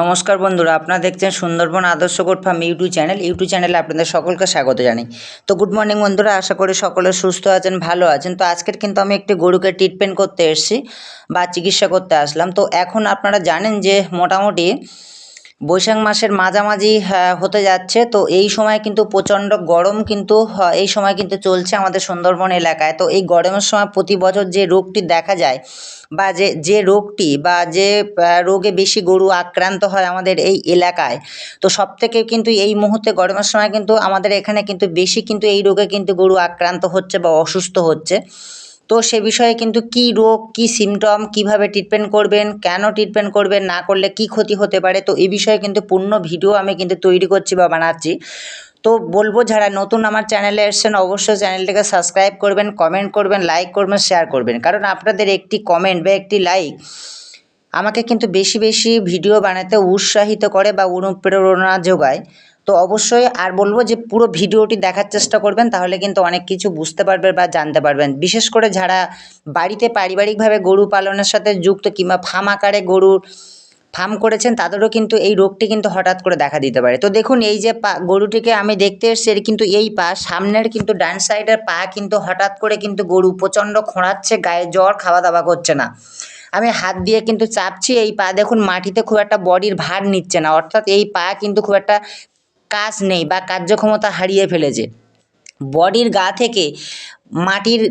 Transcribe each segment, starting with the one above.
নমস্কার বন্ধুরা, আপনারা দেখছেন Sundarban Adarsh goat farm YouTube channel. YouTube চ্যানেলে আপনাদের সকলকে স্বাগত জানাই। তো গুড মর্নিং বন্ধুরা, আশা করি সকলে সুস্থ আছেন, ভালো আছেন। তো আজকের কিন্তু আমি একটি গরুকে ট্রিটমেন্ট করতে এসেছি বা চিকিৎসা করতে আসলাম। তো এখন আপনারা জানেন যে মোটামুটি বৈশাখ মাসের মাঝামাঝি হতে যাচ্ছে। তো এই সময় কিন্তু প্রচণ্ড গরম কিন্তু এই সময় কিন্তু চলছে আমাদের সুন্দরবন এলাকায়। তো এই গরমের সময় প্রতি বছর যে রোগটি দেখা যায় বা যে যে রোগটি বা যে রোগে বেশি গরু আক্রান্ত হয় আমাদের এই এলাকায়, তো সব থেকে কিন্তু এই মুহূর্তে গরমের সময় কিন্তু আমাদের এখানে কিন্তু বেশি কিন্তু এই রোগে কিন্তু গরু আক্রান্ত হচ্ছে বা অসুস্থ হচ্ছে। তো সে বিষয়ে কিন্তু কি রোগ, কি সিমটম কীভাবে ট্রিটমেন্ট করবেন, কেন ট্রিটমেন্ট করবেন, না করলে কি ক্ষতি হতে পারে, তো এই বিষয়ে কিন্তু পূর্ণ ভিডিও আমি কিন্তু তৈরি করছি বা বানাচ্ছি। তো বলব যারা নতুন আমার চ্যানেলে এসেছেন, অবশ্যই চ্যানেলটাকে সাবস্ক্রাইব করবেন কমেন্ট করবেন লাইক করবেন শেয়ার করবেন। কারণ আপনাদের একটি কমেন্ট বা একটি লাইক আমাকে কিন্তু বেশি বেশি ভিডিও বানাতে উৎসাহিত করে বা অনুপ্রেরণা যোগায়। তো অবশ্যই আর বলব যে পুরো ভিডিওটি দেখার চেষ্টা করবেন, তাহলে কিন্তু অনেক কিছু বুঝতে পারবেন বা জানতে পারবেন। বিশেষ করে যারা বাড়িতে পারিবারিকভাবে গরু পালনের সাথে যুক্ত কিংবা ফার্ম আকারে গরুর ফার্ম করেছেন, তাদেরও কিন্তু এই রোগটি কিন্তু হঠাৎ করে দেখা দিতে পারে। তো দেখুন, এই যে পা, গরুটিকে আমি দেখতে এসেছি, এর কিন্তু এই পা, সামনের কিন্তু ডান সাইডের পা কিন্তু হঠাৎ করে কিন্তু গরু প্রচণ্ড খোঁড়াচ্ছে, গায়ে জ্বর, খাওয়া দাওয়া করছে না। আমি হাত দিয়ে কিন্তু চাপছি, এই পা দেখুন মাটিতে খুব একটা বডির ভার নিচ্ছে না, অর্থাৎ এই পা কিন্তু খুব একটা কাজ নেই বা কার্যক্ষমতা হারিয়ে ফেলেছে। বডির গা থেকে মাটির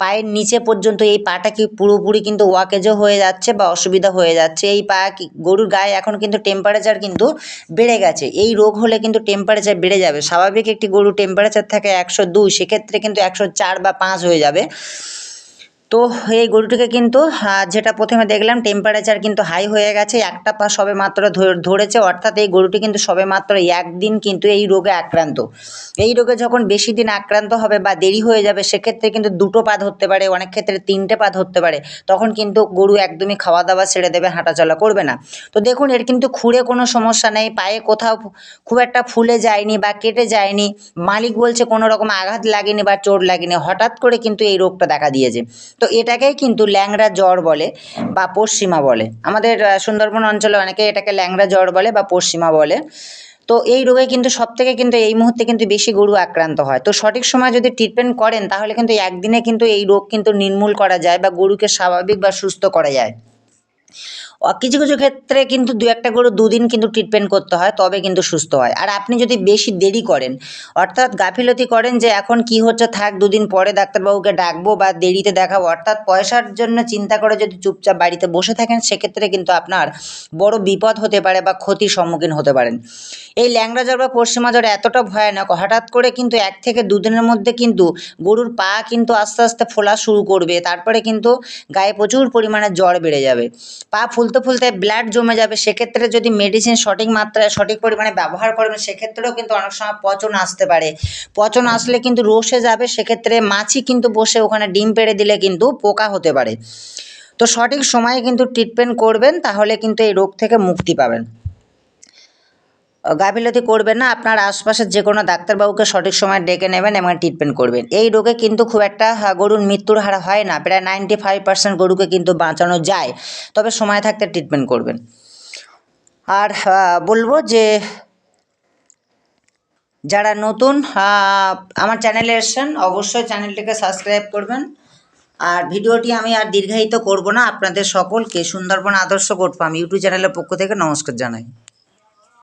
পায়ের নিচে পর্যন্ত এই পাটা কি পুরোপুরি কিন্তু ওয়াকেজও হয়ে যাচ্ছে বা অসুবিধা হয়ে যাচ্ছে? এই পা কি, গরুর গায়ে এখন কিন্তু টেম্পারেচার কিন্তু বেড়ে গেছে, এই রোগ হলে কিন্তু টেম্পারেচার বেড়ে যাবে। স্বাভাবিক একটি গরু টেম্পারেচার থাকে একশো দুই, সেক্ষেত্রে কিন্তু একশো চার বা পাঁচ হয়ে যাবে। তো এই গরুটিকে কিন্তু যেটা প্রথমে দেখলাম টেম্পারেচার কিন্তু হাই হয়ে গেছে, একটা পা সবে মাত্র ধরেছে, অর্থাৎ এই গরুটি কিন্তু সবে মাত্র একদিন কিন্তু এই রোগে আক্রান্ত। এই রোগে যখন বেশি দিন আক্রান্ত হবে বা দেরি হয়ে যাবে, সেক্ষেত্রে কিন্তু দুটো পা ধরতে পারে, অনেক ক্ষেত্রে তিনটে পা ধরতে পারে, তখন কিন্তু গরু একদমই খাওয়া দাওয়া ছেড়ে দেবে, হাঁটাচলা করবে না। তো দেখুন, এর কিন্তু খুঁড়ে কোনো সমস্যা নেই, পায়ে কোথাও খুব একটা ফুলে যায়নি বা কেটে যায়নি, মালিক বলছে কোনো রকম আঘাত লাগেনি বা চোট লাগেনি, হঠাৎ করে কিন্তু এই রোগটা দেখা দিয়েছে। তো এটাকেই কিন্তু ল্যাংড়া জ্বর বলে বা পশ্চিমা বলে। আমাদের সুন্দরবন অঞ্চলে অনেকে এটাকে ল্যাংড়া জ্বর বলে বা পশ্চিমা বলে। তো এই রোগে কিন্তু সব থেকে কিন্তু এই মুহূর্তে কিন্তু বেশি গরু আক্রান্ত হয়। তো সঠিক সময় যদি ট্রিটমেন্ট করেন, তাহলে কিন্তু একদিনে কিন্তু এই রোগ কিন্তু নির্মূল করা যায় বা গরুকে স্বাভাবিক বা সুস্থ করা যায়। কিছু কিছু ক্ষেত্রে কিন্তু দু একটা গরু দুদিন কিন্তু ট্রিটমেন্ট করতে হয়, তবে কিন্তু সুস্থ হয়। আর আপনি যদি বেশি দেরি করেন, অর্থাৎ গাফিলতি করেন যে এখন কি হচ্ছে, থাক দুদিন পরে ডাক্তারবাবুকে ডাকবো বা দেরিতে দেখাবো, অর্থাৎ পয়সার জন্য চিন্তা করে যদি চুপচাপ বাড়িতে বসে থাকেন, সেক্ষেত্রে কিন্তু আপনার বড় বিপদ হতে পারে বা ক্ষতির সম্মুখীন হতে পারেন। এই ল্যাংড়া জ্বর বা পশ্চিমা জ্বর এতটা ভয়ানক, হঠাৎ করে কিন্তু এক থেকে দুদিনের মধ্যে কিন্তু গরুর পা কিন্তু আস্তে আস্তে ফোলা শুরু করবে, তারপরে কিন্তু গায়ে প্রচুর পরিমাণে জ্বর বেড়ে যাবে। পা ফুলতে ফুলতে ব্লাড জমে যাবে, সেক্ষেত্রে যদি মেডিসিন সঠিক মাত্রায়, সঠিক পরিমাণে ব্যবহার করবেন সেক্ষেত্রেও কিন্তু অনেক সময় পচন আসতে পারে। পচন আসলে কিন্তু রসে যাবে, সেক্ষেত্রে মাছি কিন্তু বসে ওখানে ডিম পেড়ে দিলে কিন্তু পোকা হতে পারে। তো সঠিক সময়ে কিন্তু ট্রিটমেন্ট করবেন, তাহলে কিন্তু এই রোগ থেকে মুক্তি পাবেন। গাফিলতি করবেন না, আপনার আশপাশের যে কোনো ডাক্তারবাবুকে সঠিক সময় ডেকে নেবেন এবং ট্রিটমেন্ট করবেন। এই রোগে কিন্তু খুব একটা গরুর মৃত্যুর হার হয় না, প্রায় নাইনটি ফাইভ পার্সেন্ট গরুকে কিন্তু বাঁচানো যায়, তবে সময় থাকতে ট্রিটমেন্ট করবেন। আর বলব যে, যারা নতুন আমার চ্যানেলে এসেছেন, অবশ্যই চ্যানেলটিকে সাবস্ক্রাইব করবেন। আর ভিডিওটি আমি আর দীর্ঘায়িত করব না, আপনাদের সকলকে সুন্দরবন আদর্শ গোট ফার্ম ইউটিউব চ্যানেলের পক্ষ থেকে নমস্কার জানাই।